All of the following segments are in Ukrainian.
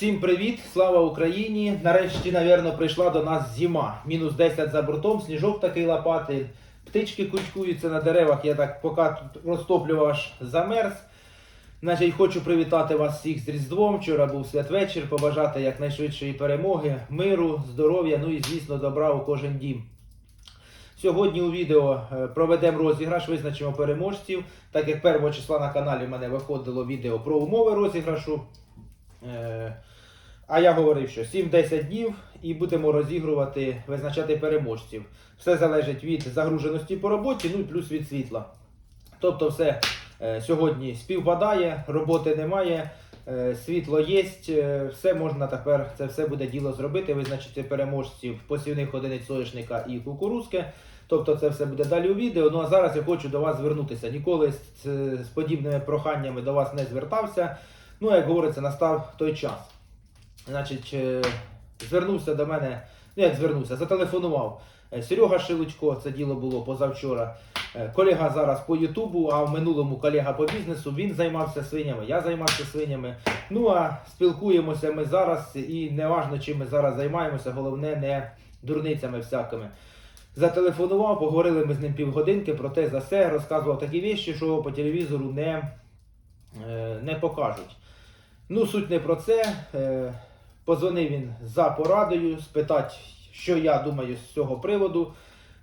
Всім привіт, слава Україні! Нарешті, напевно, прийшла до нас зима. Мінус 10 за бортом, сніжок такий лопатий, птички кучкуються на деревах. Я так поки тут розтоплював аж замерз. Значить, хочу привітати вас всіх з Різдвом. Вчора був святвечір, побажати якнайшвидшої перемоги, миру, здоров'я, ну і звісно, добра у кожен дім. Сьогодні у відео е, проведемо розіграш, визначимо переможців. Так як 1 числа на каналі в мене виходило відео про умови розіграшу. Е, А я говорив, що 7-10 днів і будемо розігрувати, визначати переможців. Все залежить від загруженості по роботі, ну і плюс від світла. Тобто, все е, сьогодні співпадає, роботи немає, е, світло є, все можна тепер, це все буде діло зробити, визначити переможців посівних одиниць соняшника і кукурузки. Тобто це все буде далі у відео. Ну а зараз я хочу до вас звернутися. Ніколи з, з подібними проханнями до вас не звертався. Ну, як говориться, настав той час. Значить, е, звернувся до мене, ну як звернувся, зателефонував е, Серега Шелудько, це діло було позавчора. Е, Колега зараз по Ютубу, а в минулому колега по бізнесу. Він займався свинями, я займався свинями. Ну а спілкуємося ми зараз, і неважно, чим ми зараз займаємося, головне не дурницями всякими. Зателефонував, поговорили ми з ним півгодинки про те за все, розказував такі вещі, що по телевізору не, не покажуть. Ну, суть не про це. Е, Позвонив він за порадою, спитати, що я думаю з цього приводу.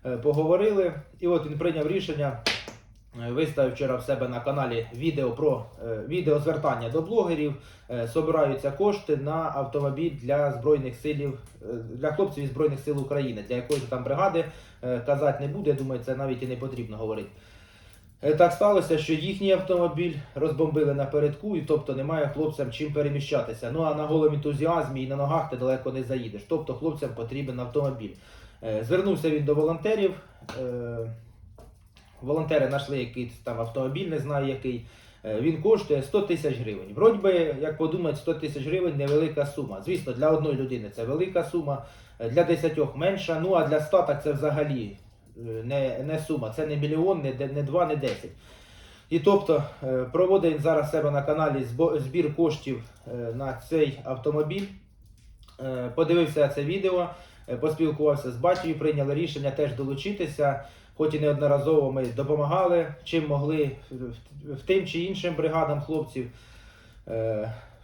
Е, Поговорили. І от він прийняв рішення. е, Виставив вчора в себе на каналі відео про е, відеозвертання до блогерів. Е, Собираються кошти на автомобіль для збройних силів, е, для хлопців із збройних сил України, для якоїсь там бригади е, казати не буде. Думаю, це навіть і не потрібно говорити. Е, Так сталося, що їхній автомобіль розбомбили напередку, і тобто немає хлопцям чим переміщатися. Ну а на голому ентузіазмі і на ногах ти далеко не заїдеш. Тобто хлопцям потрібен автомобіль. Е, Звернувся він до волонтерів. Е, Волонтери знайшли якийсь там автомобіль, не знаю який. Він коштує 100 тисяч гривень. Вроді би, як подумати, 100 тисяч гривень невелика сума. Звісно, для одної людини це велика сума, для десятьох менша. Ну а для ста так це взагалі не, не сума. Це не мільйон, не, не два, не десять. І тобто е, проводить зараз себе на каналі збір коштів е, на цей автомобіль. Е, Подивився це відео, поспілкувався з батьком, прийняли рішення теж долучитися. Хоч і неодноразово ми допомагали, чим могли в тим чи іншим бригадам хлопців.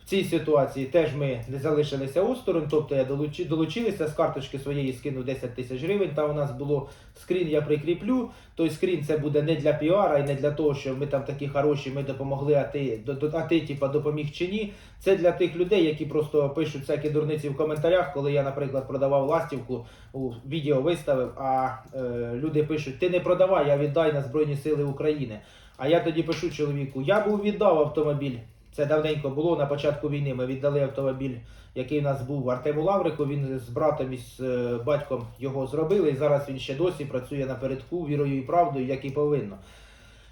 В цій ситуації теж ми не залишилися осторонь, тобто я долучи, долучилися з карточки своєї скинув 10 тисяч гривень. Там у нас було скрін, я прикріплю. Той скрін це буде не для піара і не для того, що ми там такі хороші, ми допомогли, а ти, а ти типа, допоміг чи ні. Це для тих людей, які просто пишуть всякі дурниці в коментарях, коли я, наприклад, продавав ластівку, у відео виставив, а е, люди пишуть: ти не продавай, а віддай на Збройні Сили України. А я тоді пишу чоловіку: я був віддав автомобіль. Це давненько було на початку війни. Ми віддали автомобіль, який у нас був Артему Лаврику. Він з братом і з е, батьком його зробили. І зараз він ще досі працює напередку вірою і правдою, як і повинно.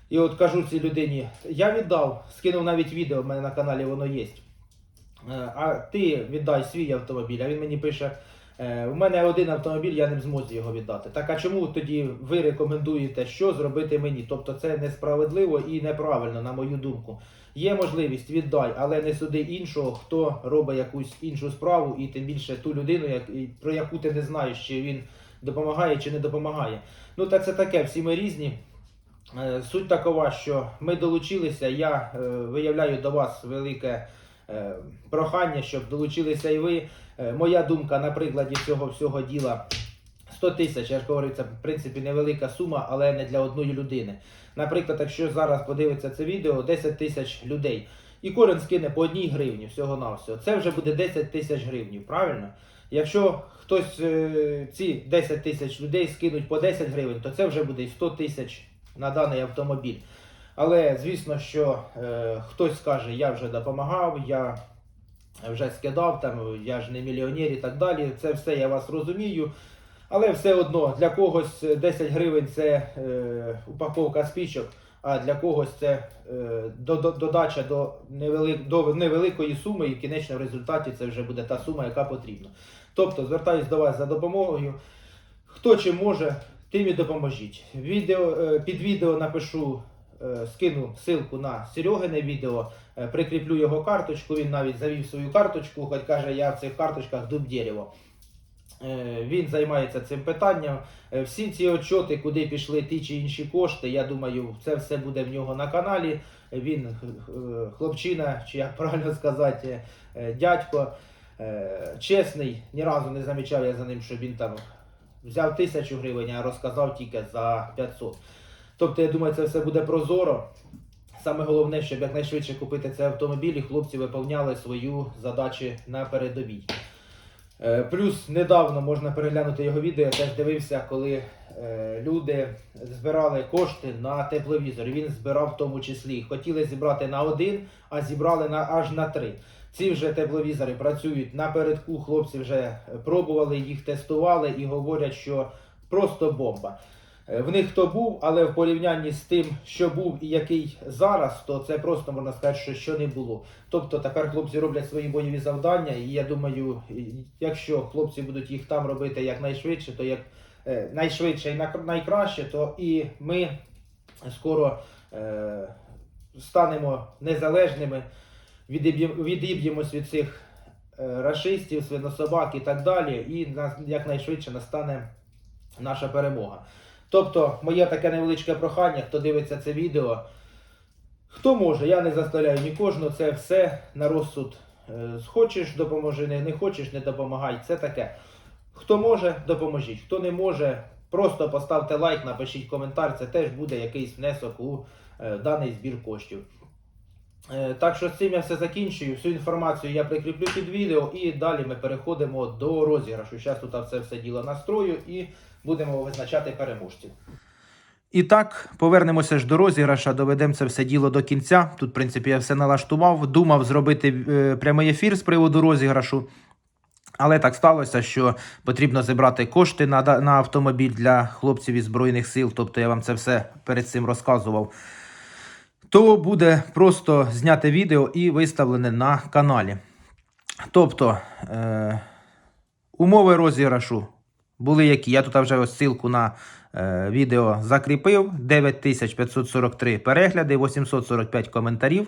І от кажу цій людині: я віддав, скинув навіть відео, в мене на каналі воно є. Е, А ти віддай свій автомобіль. А він мені пише: «Е, у мене один автомобіль, я не в змозі його віддати. Так а чому тоді ви рекомендуєте, що зробити мені? Тобто це несправедливо і неправильно, на мою думку. Є можливість віддай, але не суди іншого, хто робить якусь іншу справу, і тим більше ту людину, про яку ти не знаєш, чи він допомагає чи не допомагає. Ну та це таке, всі ми різні. Е, Суть такова, що ми долучилися. Я е, виявляю до вас велике е, прохання, щоб долучилися і ви. Е, моя думка на прикладі цього всього діла 100 тисяч, я ж говорю, це в принципі невелика сума, але не для одної людини. Наприклад, якщо зараз подивиться це відео, 10 тисяч людей, і кожен скине по одній гривні всього на всього, це вже буде 10 тисяч гривень, правильно? Якщо хтось е, ці 10 тисяч людей скинуть по 10 гривень, то це вже буде 100 тисяч на даний автомобіль. Але звісно, що е, хтось скаже, я вже допомагав, я вже скидав, там, я ж не мільйонер і так далі. Це все я вас розумію. Але все одно для когось 10 гривень це е, упаковка спічок, а для когось це е, до, до- додача до, невели, до невеликої суми, і в кінечному результаті це вже буде та сума, яка потрібна. Тобто звертаюсь до вас за допомогою. Хто чим може, тим і допоможіть. Відео, е, під відео напишу скину ссылку на Серегине відео, е, прикріплю його карточку. Він навіть завів свою карточку, хоч каже, я в цих карточках дуб дерево. Е, Він займається цим питанням. Е, Всі ці отчоти, куди пішли ті чи інші кошти, я думаю, це все буде в нього на каналі. Він е, хлопчина, чи як правильно сказати, е, дядько. е, Чесний, ні разу не замічав я за ним, щоб він там взяв тисячу гривень, а розказав тільки за 500. Тобто, я думаю, це все буде прозоро. Саме головне, щоб якнайшвидше купити цей автомобіль, і хлопці виповняли свою задачі на передовій. Е, Плюс недавно можна переглянути його відео, я теж дивився, коли е, люди збирали кошти на тепловізор. Він збирав в тому числі. Хотіли зібрати на один, а зібрали на аж на три. Ці вже тепловізори працюють напередку. Хлопці вже пробували їх, тестували і говорять, що просто бомба. Е, В них хто був, але в порівнянні з тим, що був і який зараз, то це просто можна сказати, що, що не було. Тобто тепер хлопці роблять свої бойові завдання, і я думаю, якщо хлопці будуть їх там робити якнайшвидше, то як е, найшвидше і найкраще, то і ми скоро е, станемо незалежними, відіб'ємось від цих е, рашистів, свинособак і так далі, і якнайшвидше настане наша перемога. Тобто, моє таке невеличке прохання, хто дивиться це відео, хто може, я не заставляю ні кожного, це все на розсуд. Е, Хочеш, допоможи, не, не хочеш, не допомагай. Це таке. Хто може, допоможіть. Хто не може, просто поставте лайк, напишіть коментар, це теж буде якийсь внесок у е, даний збір коштів. Е, Так що з цим я все закінчую. Всю інформацію я прикріплю під відео і далі ми переходимо до розіграшу. Зараз тут це все діло настрою і будемо визначати переможців. І так, повернемося ж до розіграша, доведемо це все діло до кінця. Тут, в принципі, я все налаштував, думав зробити е, прямий ефір з приводу розіграшу. Але так сталося, що потрібно зібрати кошти на, на автомобіль для хлопців із Збройних сил. Тобто я вам це все перед цим розказував. То буде просто зняте відео і виставлене на каналі. Тобто, е, умови розіграшу були які. Я тут вже ось ссылку на е, відео закріпив. 9543 перегляди, 845 коментарів.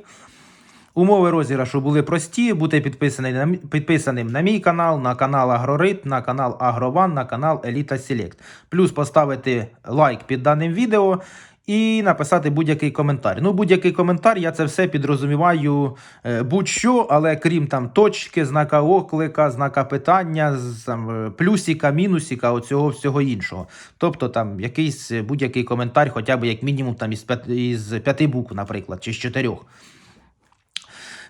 Умови розіграшу були прості: бути підписаний підписаним на мій канал, на канал Агрорит, на канал Агрован, на канал Еліта Селект. Плюс поставити лайк під даним відео і написати будь-який коментар. Ну, будь-який коментар, я це все підрозуміваю е, будь-що, але крім там точки, знака оклика, знака питання, там, плюсіка, плюсика, мінусика, оцього всього іншого. Тобто там якийсь е, будь-який коментар, хоча б як мінімум там із п'яти букв, наприклад, чи з чотирьох.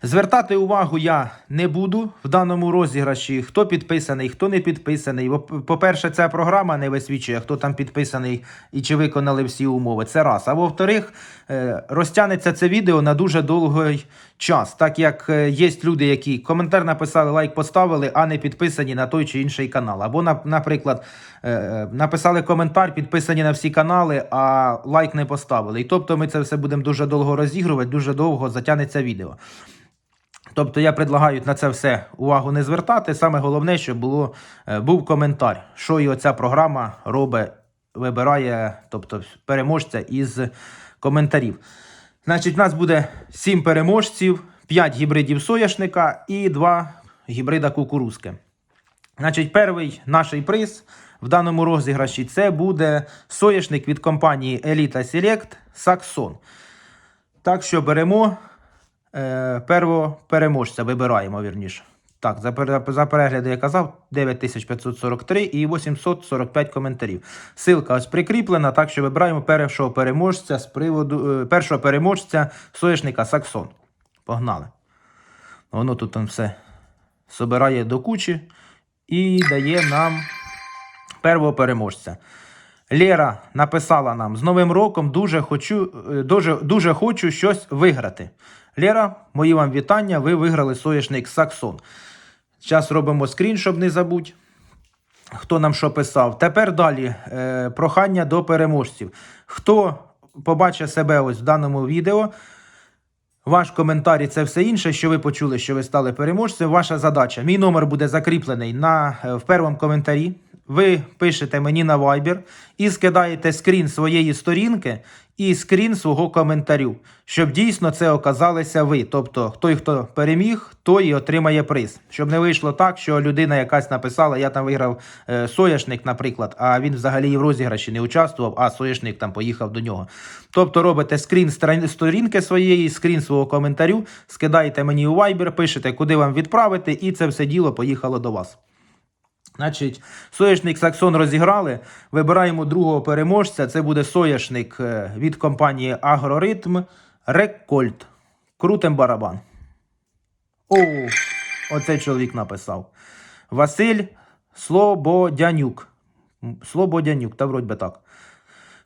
Звертати увагу я не буду в даному розіграші, хто підписаний, хто не підписаний. По-перше, ця програма не висвічує, хто там підписаний і чи виконали всі умови. Це раз. А во-вторих, е, розтягнеться це відео на дуже довгий час, так як е, є люди, які коментар написали, лайк поставили, а не підписані на той чи інший канал. Або, наприклад, е, написали коментар, підписані на всі канали, а лайк не поставили. І тобто ми це все будемо дуже довго розігрувати, дуже довго затягнеться відео. Тобто я предлагаю на це все увагу не звертати. Саме головне, щоб було, е, був коментар, що і оця програма робить, вибирає, тобто переможця із коментарів. Значить, в нас буде 7 переможців, 5 гібридів соняшника і 2 гібрида кукурузки. Значить, перший наш приз в даному розіграші це буде соняшник від компанії Elita Select Saxon. Так що беремо е, переможця, вибираємо вірніше. Так, за, за перегляди я казав 9543 і 845 коментарів. Силка ось прикріплена, так що вибираємо першого переможця з приводу е, першого переможця соняшника Саксон. Погнали. Воно тут там все собирає до кучі і дає нам первого переможця. Лера написала нам з Новим роком дуже хочу, е, дуже, дуже хочу щось виграти. Лера, мої вам вітання. Ви виграли соняшник Саксон. Зараз робимо скрін, щоб не забути. Хто нам що писав? Тепер далі е, прохання до переможців. Хто побачить себе ось в даному відео, ваш коментар і це все інше, що ви почули, що ви стали переможцем. Ваша задача. Мій номер буде закріплений на, е, в першому коментарі. Ви пишете мені на Viber і скидаєте скрін своєї сторінки і скрін свого коментарю, щоб дійсно це оказалися ви. Тобто, той, хто переміг, той і отримає приз. Щоб не вийшло так, що людина якась написала, я там виграв е, соняшник, наприклад, а він взагалі в розіграші не участвував, а соняшник там поїхав до нього. Тобто робите скрін сторінки своєї, скрін свого коментарю, скидаєте мені у Viber, пишете, куди вам відправити, і це все діло поїхало до вас. Значить, соняшник Саксон розіграли. Вибираємо другого переможця. Це буде соняшник е, від компанії Агроритм Рекольт. Крутим барабан. О, оцей чоловік написав. Василь Слободянюк. Слободянюк, та вроді би так.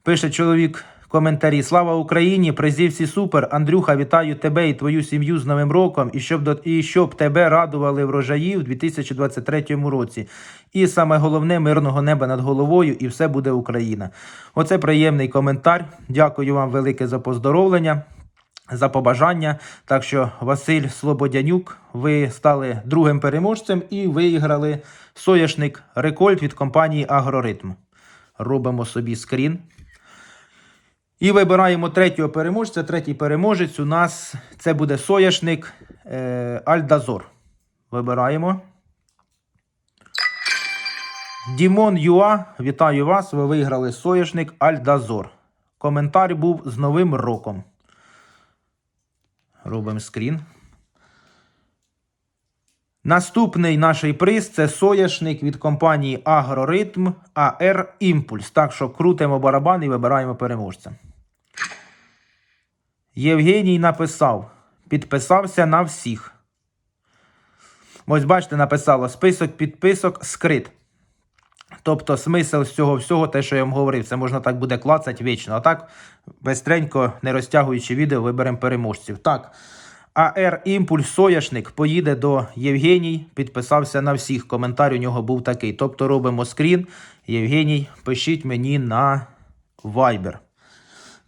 Пише чоловік коментарі: Слава Україні! Призів всі супер. Андрюха, вітаю тебе і твою сім'ю з Новим роком, і щоб, і щоб тебе радували врожаї в 2023 році. І саме головне мирного неба над головою, і все буде Україна. Оце приємний коментар. Дякую вам велике за поздоровлення. За побажання. Так що Василь Слободянюк, ви стали другим переможцем і виграли соняшник Рекольт від компанії Агроритм. Робимо собі скрін. І вибираємо третього переможця. Третій переможець у нас це буде соняшник е, Альдазор. Вибираємо. Дімон Юа, вітаю вас. Ви виграли соняшник Альдазор. Коментар був з Новим роком. Робимо скрін. Наступний наш приз це соняшник від компанії Агроритм АР Імпульс. Так що крутимо барабан і вибираємо переможця. Євгеній написав: підписався на всіх. Ось бачите, написало список підписок скрит. Тобто смисл з цього всього, те, що я вам говорив, це можна так буде клацати вічно. А так, безстренько, не розтягуючи відео, виберемо переможців. Так. АР Імпульс Сояшник поїде до Євгеній, підписався на всіх. Коментар у нього був такий. Тобто робимо скрін. Євгеній, пишіть мені на Viber.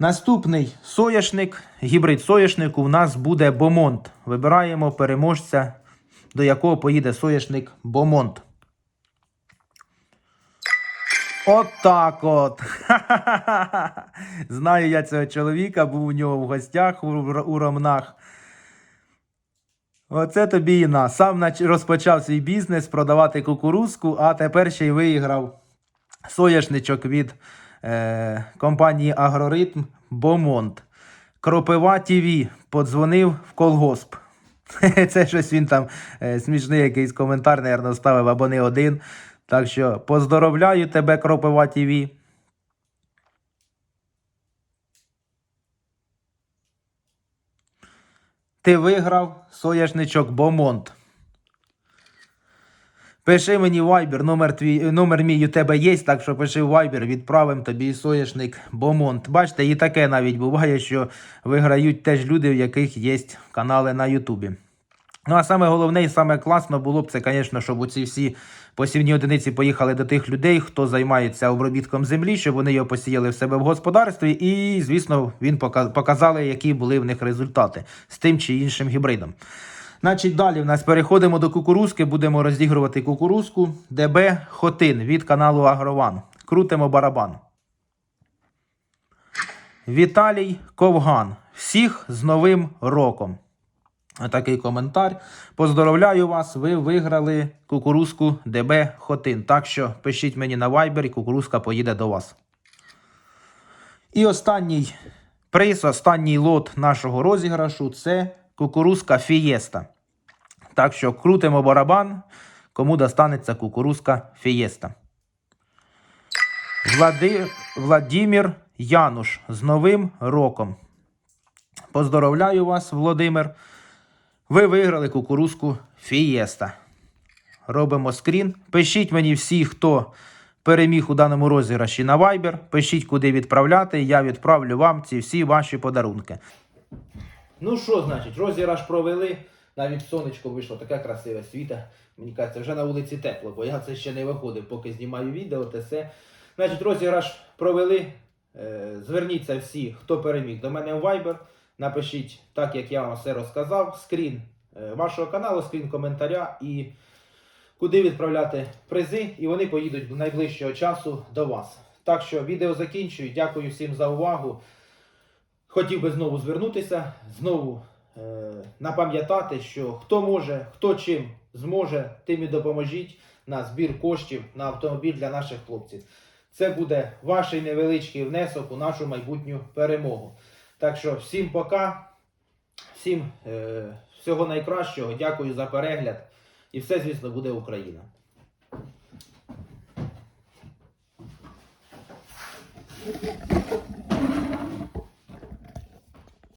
Наступний сояшник, гібрид сояшнику у нас буде Бомонт. Вибираємо переможця, до якого поїде сояшник Бомонт. От так от. Ха-ха-ха. Знаю я цього чоловіка, був у нього в гостях у, Ромнах. Оце тобі і на. Сам розпочав свій бізнес продавати кукурузку, а тепер ще й виграв соняшничок від е, компанії Агроритм Бомонт. Кропива ТВ подзвонив в колгосп. Це щось він там е, смішний якийсь коментар, наверно, ставив або не один. Так що поздоровляю тебе, Кропива ТВ. Ти виграв соняшничок Бомонт. Пиши мені в Viber, номер, твій, е, номер мій у тебе є, так що пиши в Viber, відправимо тобі соняшник Бомонт. Бачите, і таке навіть буває, що виграють теж люди, в яких є канали на Ютубі. Ну, а саме головне і саме класно було б це, звісно, щоб оці всі посівні одиниці поїхали до тих людей, хто займається обробітком землі, щоб вони його посіяли в себе в господарстві, і, звісно, він показали, які були в них результати з тим чи іншим гібридом. Значить, далі в нас переходимо до кукурузки, будемо розігрувати кукурузку ДБ Хотин від каналу Агрован. Крутимо барабан. Віталій Ковган. Всіх з Новим роком. Такий коментар. Поздоровляю вас, ви виграли кукурузку ДБ Хотин. Так що пишіть мені на Viber, і кукурузка поїде до вас. І останній приз, останній лот нашого розіграшу це кукурузка Фієста. Так що крутимо барабан, кому достанеться кукурузка Фієста. Влади... Владимир Януш з Новим роком. Поздоровляю вас, Володимир. Ви виграли кукурузку Фієста. Робимо скрін. Пишіть мені всі, хто переміг у даному розіграші на Viber. Пишіть, куди відправляти. Я відправлю вам ці всі ваші подарунки. Ну що, значить, розіграш провели. Навіть сонечко вийшло таке красиве світа. Мені кажеться, вже на вулиці тепло, бо я це ще не виходив, поки знімаю відео, те все. Значить, розіграш провели. Е, Зверніться всі, хто переміг до мене в Viber. Напишіть так, як я вам все розказав. Скрін е, вашого каналу, скрін коментаря і куди відправляти призи, і вони поїдуть найближчого часу до вас. Так що відео закінчую. Дякую всім за увагу. Хотів би знову звернутися, знову е, напам'ятати, що хто може, хто чим зможе, тим і допоможіть на збір коштів на автомобіль для наших хлопців. Це буде ваш невеличкий внесок у нашу майбутню перемогу. Так що всім пока, всім е, всього найкращого, дякую за перегляд. І все, звісно, буде Україна. Thank